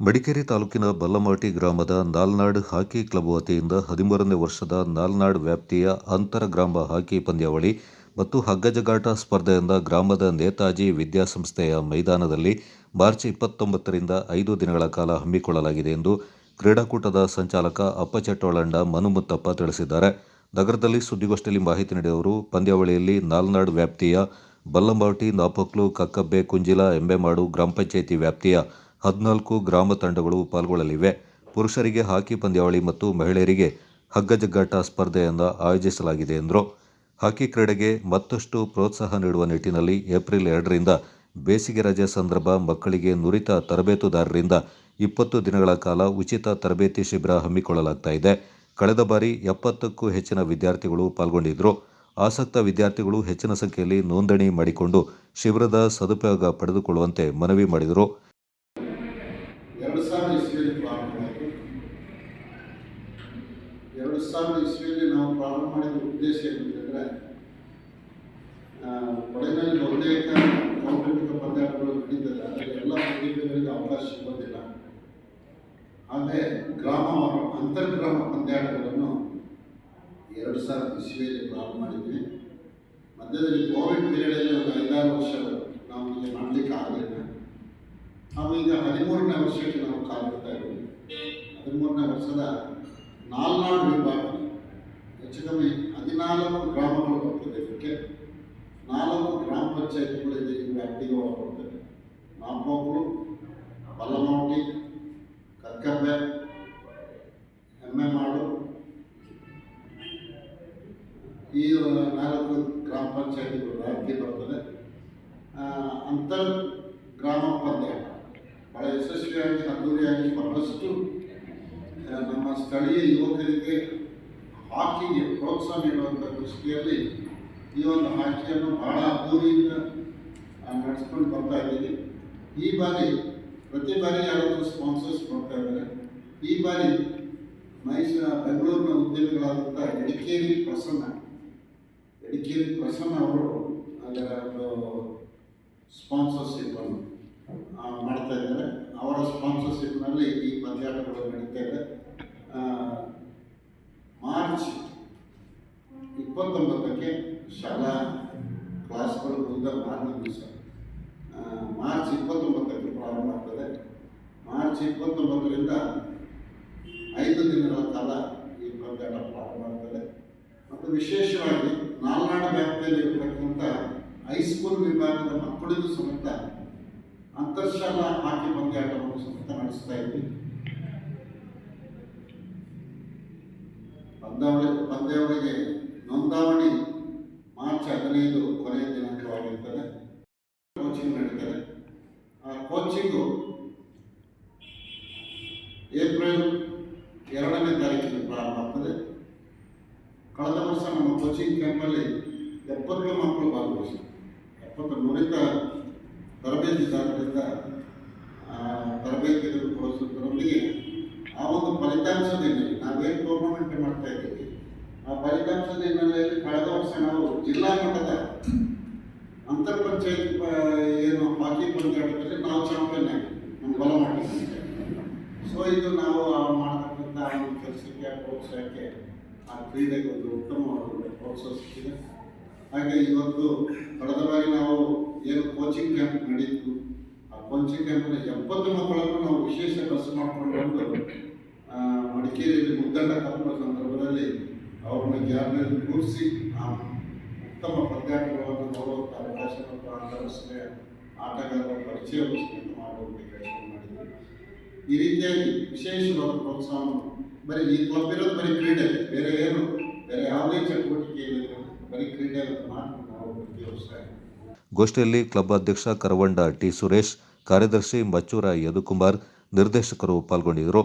ಮಡಿಕೇರಿ ತಾಲೂಕಿನ ಬಲ್ಲಮಾಟಿ ಗ್ರಾಮದ ನಾಲ್ನಾಡ್ ಹಾಕಿ ಕ್ಲಬ್ ವತಿಯಿಂದ ಹದಿಮೂರನೇ ವರ್ಷದ ನಾಲ್ನಾಡ್ ವ್ಯಾಪ್ತಿಯ ಅಂತರ ಗ್ರಾಮ ಹಾಕಿ ಪಂದ್ಯಾವಳಿ ಮತ್ತು ಹಗ್ಗಜಗಾಟ ಸ್ಪರ್ಧೆಯಿಂದ ಗ್ರಾಮದ ನೇತಾಜಿ ವಿದ್ಯಾಸಂಸ್ಥೆಯ ಮೈದಾನದಲ್ಲಿ ಮಾರ್ಚ್ ಇಪ್ಪತ್ತೊಂಬತ್ತರಿಂದ ಐದು ದಿನಗಳ ಕಾಲ ಹಮ್ಮಿಕೊಳ್ಳಲಾಗಿದೆ ಎಂದು ಕ್ರೀಡಾಕೂಟದ ಸಂಚಾಲಕ ಅಪ್ಪಚೆಟ್ಟೋಳಂಡ ಮನುಮುತ್ತಪ್ಪ ತಿಳಿಸಿದ್ದಾರೆ. ನಗರದಲ್ಲಿ ಸುದ್ದಿಗೋಷ್ಠಿಯಲ್ಲಿ ಮಾಹಿತಿ ನೀಡಿದವರು, ಪಂದ್ಯಾವಳಿಯಲ್ಲಿ ನಾಲ್ನಾಡ್ ವ್ಯಾಪ್ತಿಯ ಬಲ್ಲಂಬಾಟಿ, ನಾಪಕ್ಲು, ಕಕ್ಕಬ್ಬೆ, ಕುಂಜಿಲ, ಎಂಬೆಮಾಡು ಗ್ರಾಮ ಪಂಚಾಯಿತಿ ವ್ಯಾಪ್ತಿಯ ಹದಿನಾಲ್ಕು ಗ್ರಾಮ ತಂಡಗಳು ಪಾಲ್ಗೊಳ್ಳಲಿವೆ. ಪುರುಷರಿಗೆ ಹಾಕಿ ಪಂದ್ಯಾವಳಿ ಮತ್ತು ಮಹಿಳೆಯರಿಗೆ ಹಗ್ಗಜಗ್ಗಾಟ ಸ್ಪರ್ಧೆಯನ್ನು ಆಯೋಜಿಸಲಾಗಿದೆ ಎಂದರು. ಹಾಕಿ ಕ್ರೀಡೆಗೆ ಮತ್ತಷ್ಟು ಪ್ರೋತ್ಸಾಹ ನೀಡುವ ನಿಟ್ಟಿನಲ್ಲಿ ಏಪ್ರಿಲ್ ಎರಡರಿಂದ ಬೇಸಿಗೆ ರಜೆ ಸಂದರ್ಭ ಮಕ್ಕಳಿಗೆ ನುರಿತ ತರಬೇತುದಾರರಿಂದ ಇಪ್ಪತ್ತು ದಿನಗಳ ಕಾಲ ಉಚಿತ ತರಬೇತಿ ಶಿಬಿರ ಹಮ್ಮಿಕೊಳ್ಳಲಾಗ್ತಾ ಇದೆ. ಕಳೆದ ಬಾರಿ ಎಪ್ಪತ್ತಕ್ಕೂ ಹೆಚ್ಚಿನ ವಿದ್ಯಾರ್ಥಿಗಳು ಪಾಲ್ಗೊಂಡಿದ್ದರು ಆಸಕ್ತ ವಿದ್ಯಾರ್ಥಿಗಳು ಹೆಚ್ಚಿನ ಸಂಖ್ಯೆಯಲ್ಲಿ ನೋಂದಣಿ ಮಾಡಿಕೊಂಡು ಶಿಬಿರದ ಸದುಪಯೋಗ ಪಡೆದುಕೊಳ್ಳುವಂತೆ ಮನವಿ ಮಾಡಿದರು ಎರಡು ಸಾವಿರ ಇಸ್ವಿಯಲ್ಲಿ ಪ್ರಾರಂಭ ಆಯಿತು ಎರಡು ಸಾವಿರ ಇಸ್ವಿಯಲ್ಲಿ ನಾವು ಪ್ರಾರಂಭ ಮಾಡಿದ ಉದ್ದೇಶ ಏನಂತಂದರೆ ಒಳಗಿನಲ್ಲಿ ಬಹುತೇಕ ಕೌಟುಂಬಿಕ ಪಂದ್ಯಾಟಗಳು ನಡೀತದೆ. ಆದರೆ ಎಲ್ಲ ಪ್ರತಿಭೆಗಳಿಗೆ ಅವಕಾಶ ಸಿಗೋದಿಲ್ಲ. ಹಾಗೆ ಗ್ರಾಮ ಅಂತರ್ಗ್ರಾಮ ಪಂದ್ಯಾಟಗಳನ್ನು ಎರಡು ಸಾವಿರದ ಇಸ್ವಿಯಲ್ಲಿ ಪ್ರಾರಂಭ ಮಾಡಿದ್ವಿ. ಮಧ್ಯದಲ್ಲಿ ಕೋವಿಡ್ ಪೀರಿಯಡಲ್ಲಿ ಒಂದು ಐದಾರು ವರ್ಷ ನಾವು ಇಲ್ಲಿ ಮಾಡಲಿಕ್ಕೆ ಆಗಲಿಲ್ಲ. ನಾವು ಈಗ ಹದಿಮೂರನೇ ವರ್ಷಕ್ಕೆ ನಾವು ಕಾಲಿಡ್ತಾ ಇದ್ದೀವಿ. ಹದಿಮೂರನೇ ವರ್ಷದ ನಾಲ್ನಾಡು ವಿಭಾಗ ಹೆಚ್ಚು ಕಮ್ಮಿ ಹದಿನಾಲ್ಕು ಗ್ರಾಮಗಳು ಬರ್ತದೆ ಇದಕ್ಕೆ ನಾಲ್ಕು ಗ್ರಾಮ ಪಂಚಾಯತಿಗಳು ಇದೆ ಈ ವ್ಯಾಪ್ತಿಗೆ ಒಳಪಡ್ತದೆ ನಾಪೋಕ್ಳು ಬಲ್ಲಮೌಟಿ ಕಕ್ಕಬ್ಬೆ ಎಮ್ಮೆಮಾಡು ಈ ನಾಲ್ಕು ಗ್ರಾಮ ಪಂಚಾಯತಿಗಳು ವ್ಯಾಪ್ತಿ ಬರ್ತದೆ ಆ, ಅಂತರ್ ಗ್ರಾಮ ಪಂದ್ಯಾಟ ಭಾಳ ಯಶಸ್ವಿಯಾಗಿ ಅದ್ದೂರಿಯಾಗಿ ಬಹಳಷ್ಟು ಆ, ನಮ್ಮ ಸ್ಥಳೀಯ ಯುವಕರಿಗೆ ಹಾಕಿಗೆ ಪ್ರೋತ್ಸಾಹ ನೀಡುವಂಥ ದೃಷ್ಟಿಯಲ್ಲಿ ಈ ಒಂದು ಹಾಕಿಯನ್ನು ಬಹಳ ಅದ್ದೂರಿಯಿಂದ ನಡೆಸ್ಕೊಂಡು ಬರ್ತಾ ಇದ್ದೀವಿ ಈ ಬಾರಿ ಪ್ರತಿ ಬಾರಿ ಯಾರಾದರೂ ಸ್ಪಾನ್ಸರ್ಸ್ ಬರ್ತಾ ಇದ್ದಾರೆ. ಈ ಬಾರಿ ಮೈಸೂರು ಬೆಂಗಳೂರಿನ ಉದ್ಯಮಿಗಳಾದಂಥ ಎಡಿಕೇರಿ ಪ್ರಸನ್ನ ಎಡಿಕೇರಿ ಪ್ರಸನ್ನ ಅವರು ಅದರ ಒಂದು ಸ್ಪಾನ್ಸರ್ಶಿಪ್ ಅನ್ನು ಆ, ಮಾಡ್ತಾ ಇದ್ದಾರೆ. ಅವರ ಸ್ಪಾನ್ಸರ್ಶಿಪ್ನಲ್ಲಿ ಈ ಪದಯಾತ್ರೆಗಳು ನಡೀತಾ ಇದೆ ಆ, ಮಾರ್ಚ್ ಇಪ್ಪತ್ತೊಂಬತ್ತಕ್ಕೆ ಶಾಲಾ ಕ್ಲಾಸ್ಗಳು ಮುಗಿದ ಮಾರನೇ ದಿವಸ ಮಾರ್ಚ್ ಇಪ್ಪತ್ತೊಂಬತ್ತಕ್ಕೆ ಪ್ರಾರಂಭ ಆಗ್ತದೆ. ಮಾರ್ಚ್ ಇಪ್ಪತ್ತೊಂಬತ್ತರಿಂದ ಐದು ದಿನಗಳ ಕಾಲ ಈ ಪಂದ್ಯಾಟ ಪ್ರಾರಂಭ ಆಗ್ತದೆ. ಮತ್ತು ವಿಶೇಷವಾಗಿ ನಾಲ್ನಾಡು ವ್ಯಾಪ್ತಿಯಲ್ಲಿ ಇರತಕ್ಕಂಥ ಹೈಸ್ಕೂಲ್ ವಿಭಾಗದ ಮಕ್ಕಳಿಗೂ ಸಮೇತ ಅಂತರ್ಶಾಲಾ ಹಾಕಿ ಪಂದ್ಯಾಟವನ್ನು ಸಮೇತ ನಡೆಸ್ತಾ ಇದ್ವಿ. ಪಂದ್ಯಾವಳಿ, ಪಂದ್ಯಾವಳಿಗೆ ನೋಂದಾವಣಿ ಮಾರ್ಚ್ ಹದಿನೈದು ಕೊನೆಯ ದಿನಾಂಕವಾಗಿರ್ತದೆ ಕೋಚಿಂಗ್ ನಡೀತದೆ ಆ ಏಪ್ರಿಲ್ ಎರಡನೇ ತಾರೀಕಿನ ಪ್ರಾರಂಭ ಆಗ್ತದೆ. ಕಳೆದ ವರ್ಷ ನಮ್ಮ ಕೋಚಿಂಗ್ ಕ್ಯಾಂಪಲ್ಲಿ ಎಪ್ಪತ್ತು ಮಕ್ಕಳು ಭಾಗವಹಿಸಿದ್ರು. ಎಪ್ಪತ್ತು ನುರಿತ ತರಬೇತಿದಾರರಿಂದ ತರಬೇತಿಗಳು ಕೊಡಿಸೋದ್ರೊಂದಿಗೆ ಆ ಒಂದು ಫಲಿತಾಂಶದ ಹಿನ್ನೆಲೆ ನಾವೇನು ಟೂರ್ನಮೆಂಟ್ ಮಾಡ್ತಾ ಇದ್ದೀವಿ. ಆ ಫಲಿತಾಂಶದ ಹಿನ್ನೆಲೆಯಲ್ಲಿ ಕಳೆದ ವರ್ಷ ನಾವು ಜಿಲ್ಲಾ ಮಟ್ಟದ ಅಂತರ್ ಪಂಚಾಯತ್ ಏನು ಹಾಕಿ ಪಂದ್ಯಾಟದಲ್ಲಿ ನಾವು ಚಾಂಪಿಯನ್ ಆಗಿ ನಮ್ಮ ಮಾಡಿದ್ದೀವಿ ಸೊ ಇದು ನಾವು ಮಾಡತಕ್ಕಂಥ ಒಂದು ಕೆಲಸಕ್ಕೆ ಪ್ರೋತ್ಸಾಹಕ್ಕೆ ಆ ಕ್ರೀಡೆಗೆ ಒಂದು ಉತ್ತಮವಾದ ಪ್ರೋತ್ಸಾಹ ಸಿಕ್ಕಿದೆ. ಹಾಗೆ ಇವತ್ತು ಕಳೆದ ಬಾರಿ ನಾವು ಏನು ಕೋಚಿಂಗ್ ಕ್ಯಾಂಪ್ ನಡೀತು. ಆ ಕೋಚಿಂಗ್ ಕ್ಯಾಂಪ್ನ ಎಪ್ಪತ್ತು ಮಕ್ಕಳನ್ನು ನಾವು ವಿಶೇಷ ಬಸ್ ಮಾಡ್ಕೊಂಡು ಮಡಿಕೇರಿಯಲ್ಲಿ ಮುದ್ದಂಡ ಕಪ್ಪುವ ಸಂದರ್ಭದಲ್ಲಿ ಅವ್ರನ್ನ ಗ್ಯಾರ್ನಲ್ಲಿ ಕೂರಿಸಿ, ಆ ಉತ್ತಮ ಪದ್ಯಾಟಗಳನ್ನು ನೋಡುವಂಥ ಅವಕಾಶ ಮತ್ತು ಅಂತಾರಾಷ್ಟ್ರೀಯ ಆಟಗಾರರ ಪರಿಚಯವನ್ನು ಸಮೇತ ಮಾಡುವಂಥ ಈ ರೀತಿಯಾಗಿ ವಿಶೇಷವಾದ ಪ್ರೋತ್ಸಾಹ ಬರೀ ಈ ಕ್ಲಬ್ ಇರೋದು ಬರೀ ಕ್ರೀಡೆ ಬೇರೆ ಏನು, ಬೇರೆ ಯಾವುದೇ ಚಟುವಟಿಕೆ ಇಲ್ಲ ಬರೀ ಕ್ರೀಡೆ ಮಾತ್ರ ನಾವು ಪ್ರತಿ ವರ್ಷ ಗೋಷ್ಠಿಯಲ್ಲಿ ಕ್ಲಬ್ ಅಧ್ಯಕ್ಷ ಕರವಂಡ ಟಿ ಸುರೇಶ್, ಕಾರ್ಯದರ್ಶಿ ಮಚ್ಚೂರ ಯದುಕುಮಾರ್, ನಿರ್ದೇಶಕರು ಪಾಲ್ಗೊಂಡಿದ್ದರು.